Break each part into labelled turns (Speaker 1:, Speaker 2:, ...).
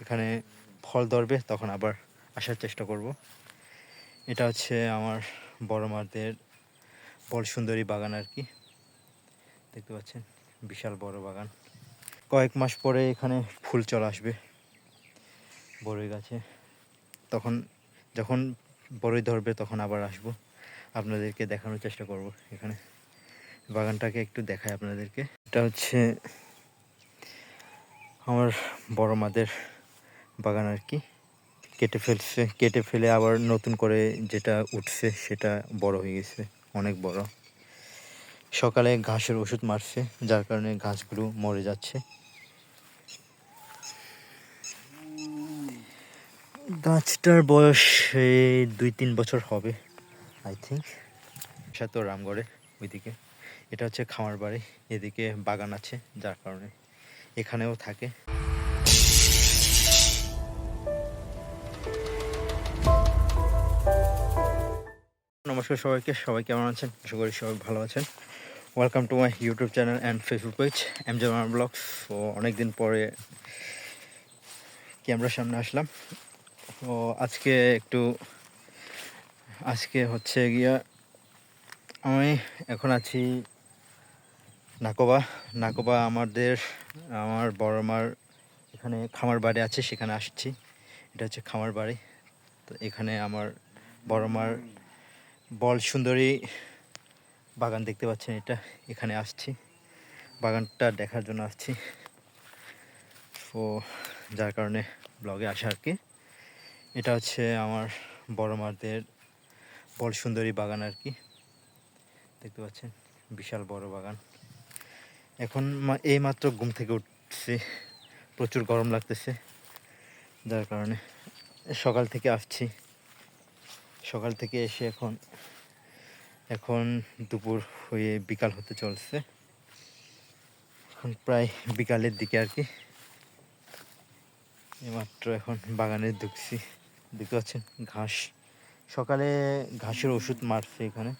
Speaker 1: এখানে ফল ধরবে, তখন আবার আসার চেষ্টা করব। এটা হচ্ছে আমার বড় মাদের বল সুন্দরী বাগান আর কি। দেখতে পাচ্ছেন, বিশাল বড় বাগান। কয়েক মাস পরে এখানে ফুল চলে আসবে বড়ই গাছে। তখন যখন বড়ই ধরবে, তখন আবার আসব। আপনাদেরকে দেখানোর চেষ্টা করব এখানে। বাগানটাকে একটু দেখায় আপনাদেরকে। এটা হচ্ছে আমার বড় মাদের বাগান আর কি। কেটে ফেলছে, কেটে ফেলে আবার নতুন করে যেটা উঠছে সেটা বড় হয়ে গেছে, অনেক বড়। সকালে ঘাসের ওষুধ মারছে, যার কারণে ঘাসগুলো মরে যাচ্ছে। গাছটার বয়স দুই তিন বছর হবে আই থিঙ্ক সাথে রামগড়ে, ওইদিকে। এটা হচ্ছে খামার বাড়ি, এদিকে বাগান আছে, যার কারণে এখানেও থাকে। নমস্কার সবাইকে। সবাই কেমন আছেন? আশা করি সবাই ভালো আছেন। Welcome to my YouTube channel and Facebook page M Zaman vlogs ও অনেকদিন পরে ক্যামেরার সামনে আসলাম? ও আজকে একটু, আজকে হচ্ছে গিয়া আমি এখন আছি নাকোবা। নাকোবা আমাদের, আমার বড় মার এখানে খামার বাড়ি আছে, সেখানে আসছি। এটা হচ্ছে খামার বাড়ি। তো এখানে আমার বড় মার বল সুন্দরী বাগান দেখতে পাচ্ছেন এটা, এখানে আসছি। বাগানটা দেখার জন্য আসছি। তো যার কারণে ব্লগে আসা আর কি। এটা হচ্ছে আমার বড় মাদের বল সুন্দরী বাগান আর কি। দেখতে পাচ্ছেন, বিশাল বড় বাগান। এখন এই মাত্র ঘুম থেকে উঠছি। প্রচুর গরম লাগতেছে। যার কারণে সকাল থেকে আসছি। সকাল থেকে এসে এখন এখন দুপুর হয়ে বিকাল হতে চলছে। এখন প্রায় বিকালের দিকে আর কি। এইমাত্র এখন বাগানে ঢুকছি। দেখতে পাচ্ছেন, ঘাস। সকালে ঘাসের ওষুধ মারছে এখানে।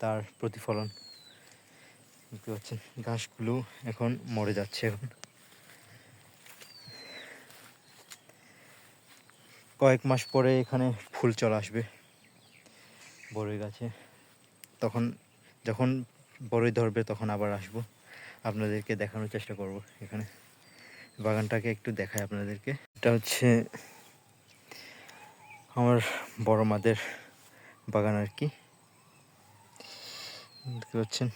Speaker 1: তার প্রতিফলন। দেখতে পাচ্ছেন, ঘাসগুলো এখন মরে যাচ্ছে এখন। কয়েক মাস পরে এখানে ফুল চলে আসবে বড়ই গাছে। তখন যখন বড়ই ধরবে তখন আবার আসব। আপনাদেরকে দেখানোর চেষ্টা করব এখানে। বাগানটাকে একটু দেখাই আপনাদেরকে। এটা হচ্ছে আমার বড় মাদের বাগান আর কি। দেখতে পাচ্ছেন,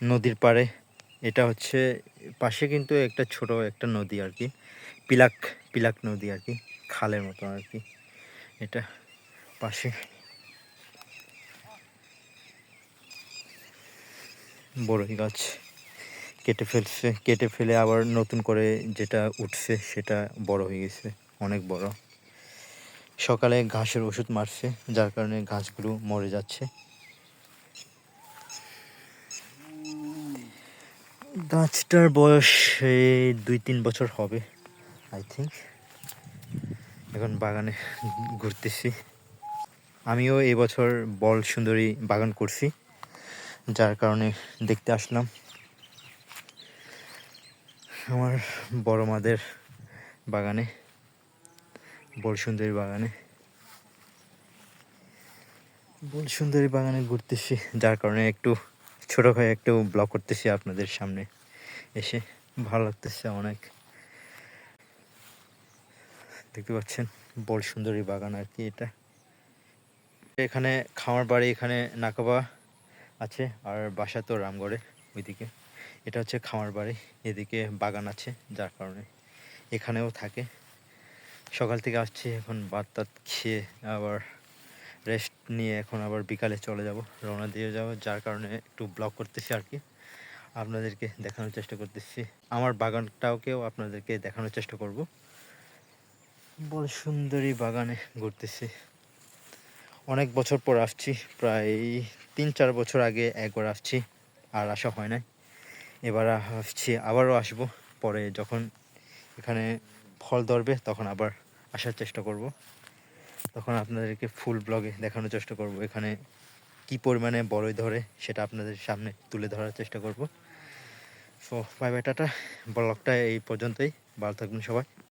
Speaker 1: নদীর পাড়ে। এটা হচ্ছে পাশে কিন্তু একটা ছোট একটা নদী আর কি। পিলাক পিলাক নদী আর কি। খালের মতো আর কি। এটা পাশে। বড়ই গাছ কেটে ফেলছে। কেটে ফেলে আবার নতুন করে যেটা উঠছে সেটা বড় হয়ে গেছে। অনেক বড়। সকালে ঘাসের ওষুধ মারছে, যার কারণে ঘাসগুলো মরে যাচ্ছে। গাছটার বয়স দুই তিন বছর হবে আই থিঙ্ক এখন বাগানে ঘুরতেছি। আমিও এবছর বল সুন্দরী বাগান করছি, যার কারণে দেখতে আসলাম। আমার বড় মাদের বাগানে, বল সুন্দরী বাগানে। বল সুন্দরী বাগানে ঘুরতেছি, যার কারণে একটু ছোটো ভাই একটু ব্লগ করতেছি আপনাদের সামনে। এসে ভালো লাগতেছে অনেক। দেখতে পাচ্ছেন বল সুন্দরী বাগান আর কি এটা। এখানে খামার বাড়ি এখানে নাকাবা আছে, আর বাসা তো রামগড়ে ওইদিকে। এটা হচ্ছে খামার বাড়ি, এদিকে বাগান আছে যার কারণে এখানেও থাকে। সকাল থেকে আসছি, এখন ভাত টাত খেয়ে আবার রেস্ট নিয়ে এখন আবার বিকালে চলে যাব, রওনা দিয়ে যাব, যার কারণে একটু ব্লগ করতেছি আর কি। আপনাদেরকে দেখানোর চেষ্টা করতেছি। আমার বাগানটাকেও আপনাদেরকে দেখানোর চেষ্টা করব। বল সুন্দরী বাগানে ঘুরতেছি। অনেক বছর পর আসছি, প্রায় তিন চার বছর আগে একবার আসছি আর আসা হয় নাই। এবার আসছি, আবারও আসব। পরে যখন এখানে ফল ধরবে তখন আবার আসার চেষ্টা করব। তখন আপনাদেরকে ফুল ব্লগে দেখানোর চেষ্টা করব, এখানে কি পরিমাণে বড়ই ধরে সেটা আপনাদের সামনে তুলে ধরার চেষ্টা করব। সো বাই বাই টাটা। ব্লগটা এই পর্যন্তই। ভালো থাকবেন সবাই।